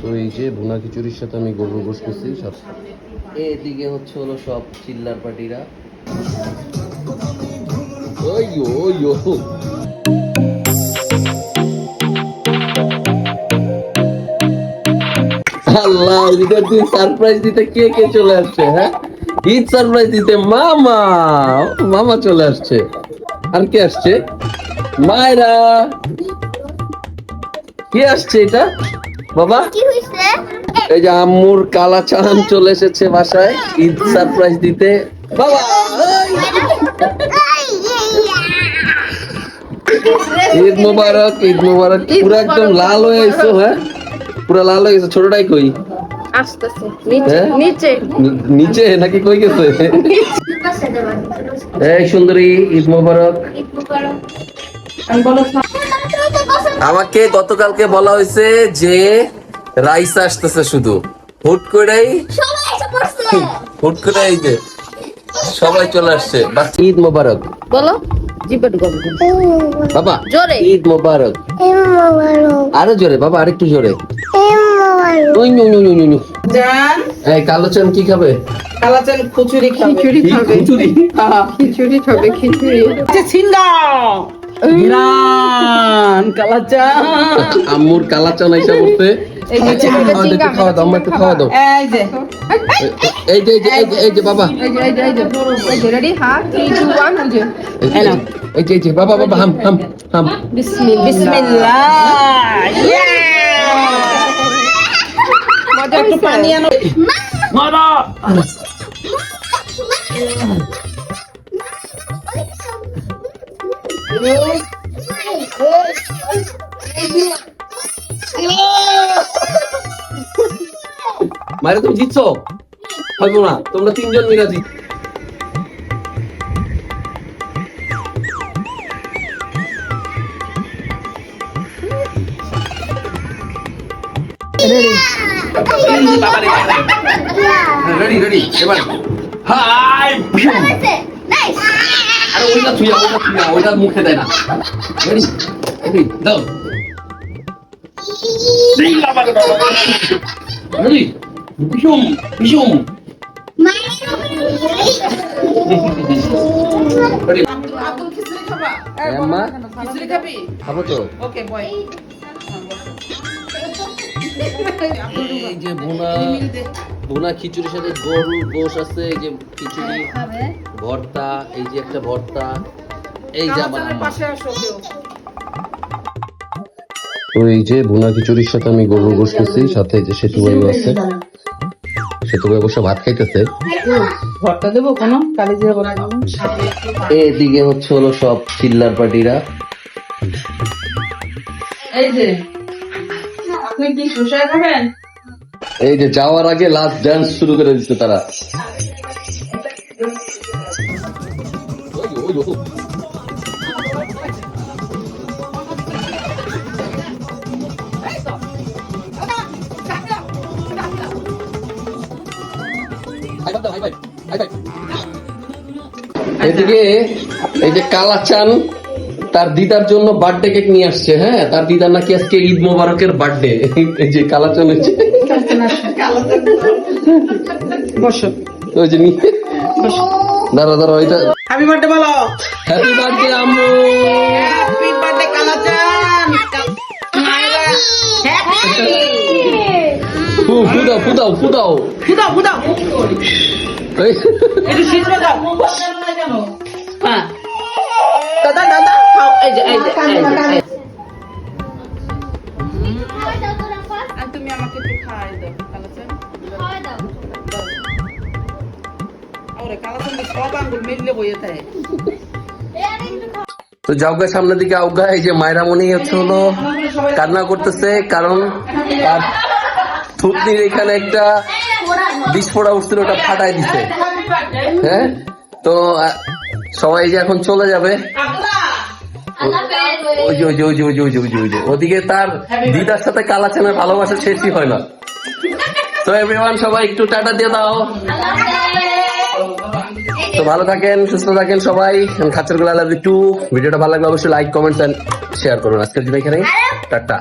তো এই যে ভুনা খিচুড়ির সাথে আমি গরুর গোশ করছি সাথে এদিকে হচ্ছে হলো সব চিল্লার পার্টিরা। ওই ওই ও আল্লাহ ঈদের দিন সারপ্রাইজ দিতে কে কে চলে আসছে হ্যাঁ? ঈদ সারপ্রাইজ দিতে মামা মামা চলে আসছে। আর কে আসছে? মায়রা। কে আসছে এটা? বাবা? কি হইছে? এই যে আম্মুর কালা চান চলে এসেছে বাসায় ঈদ সারপ্রাইজ দিতে। বাবা এই! ঈদ মোবারক ঈদ মোবারক। পুরো একদম লাল হয়ে আইছো হ্যাঁ? পুরো লাল হয়ে গেছে ছোটটাই কই? আসতেছে নিচে হ্যাঁ? নিচে। নাকি কই গেছে? এই সুন্দরী ঈদ মোবারক। আমাকে গতকালকে বলা হয়েছে যে রাইস আসতেছে শুধু। হুট করেই সবাই এসে পড়ছে। হুট করে এই যে সবাই চলে আসছে। ঈদ মোবারক। বলো বাবা জোরে। ঈদ মোবারক। আরও জোরে বাবা আরেকটু জোরে। এই কালো চান কি খাবে? কালাচান খিচুড়ি খাবে। খিচুড়ি খাবে। খিচুড়ি? খিচুড়ি খাবে খিচুড়ি। আচ্ছা ইরান কালাচান আম্মুর কালা চান আইসা করতে এই যে, খাওয়া দাও, একটু খাওয়া দাও এই যে এই যে এই যে এই যে বাবা এই যে এই যে এই যে এই যে রেডি হ্যাঁ থ্রি টু ওয়ান এই যে এই এই যে এই যে বাবা বাবা হাম হাম হাম বিসমিল্লাহ বিসমিল্লাহ ইয়া মজা একটু পানি আনো মারা মায়েরা তুমি জিতছো হইব না তোমরা তিনজন মিলা জিত রেডি রেডি এবার হাই নাইস আরে ওইটা থুইয়া ওইটা থুইয়া ওইটা মুখে দেয় না। রেডি? রেডি? দাও। আম্মা খিচুড়ি খাবি? খাব তো। ওকে বয়। এই যে ভুনা ভুনা খিচুড়ির সাথে গরুর গোশ আছে এই যে খিচুড়ি ভর্তা এই যে একটা ভর্তা এই যে আমার পাশে আসো তো এই যে ভুনা খিচুড়ির সাথে আমি গরুর গোশ করছি সাথে এই যে সেতু ভাই আছে। সেতু ভাই অবশ্য ভাত খাইতেছে। ভর্তা দেবো কোনো? কালি জিরা বলা এদিকে হচ্ছে হলো সব চিল্লার পার্টিরা। এই যে এই যে যাওয়ার আগে লাস্ট ডান্স শুরু করে দিচ্ছে তারা। এদিকে এই যে কালাচান তার দিদার জন্য বার্থডে কেক নিয়ে আসছে হ্যাঁ? তার দিদার নাকি আজকে ঈদ মোবারকের বার্থডে এই যে কালা হচ্ছে বসো। ওই যে নিয়ে। দাঁড়া দাঁড়া ওইটা হ্যাপি বার্থডে বলো। হ্যাপি বার্থডে আম্মু। হ্যাপি বার্থডে কালাচান মায়েরা ফুদাও ফুদাও ফুদাও ফুদাও ফুদাও একটু শীতল দাও। হ্যাঁ। দাদা দাদা। এই যে এই যে এই যে, এই যে। আর তুমি আমাকে একটু খাওয়াই দাও কালাচান। ওরে কালাচান তো সব আঙ্গুল মিললে বইয়ে থাকে তো যাওগা সামনের দিকে আউগা এই যে মায়েরা মনে হচ্ছে হলো কান্না করতেছে কারণ তার থুতনির এখানে একটা বিস্ফোরা উঠছিল ওটা ফাটাই দিছে। হ্যাঁ? তো সবাই যে এখন চলে যাবে। ওই যে ওই যে ওই যে ওই যে ওই যে ওই যে ওই। যে ওদিকে তার দিদার সাথে কালাচানের ভালোবাসা শেষই হয় না। তো এভরিওয়ান সবাই একটু টাটা দিয়ে দাও। তো ভালো থাকেন সুস্থ থাকেন সবাই। খাচ্চারগুলা লাভ টু ভিডিওটা ভালো লাগলে অবশ্যই লাইক কমেন্টস এন্ড শেয়ার করুন। আজকের জন্য এখানে টাটা.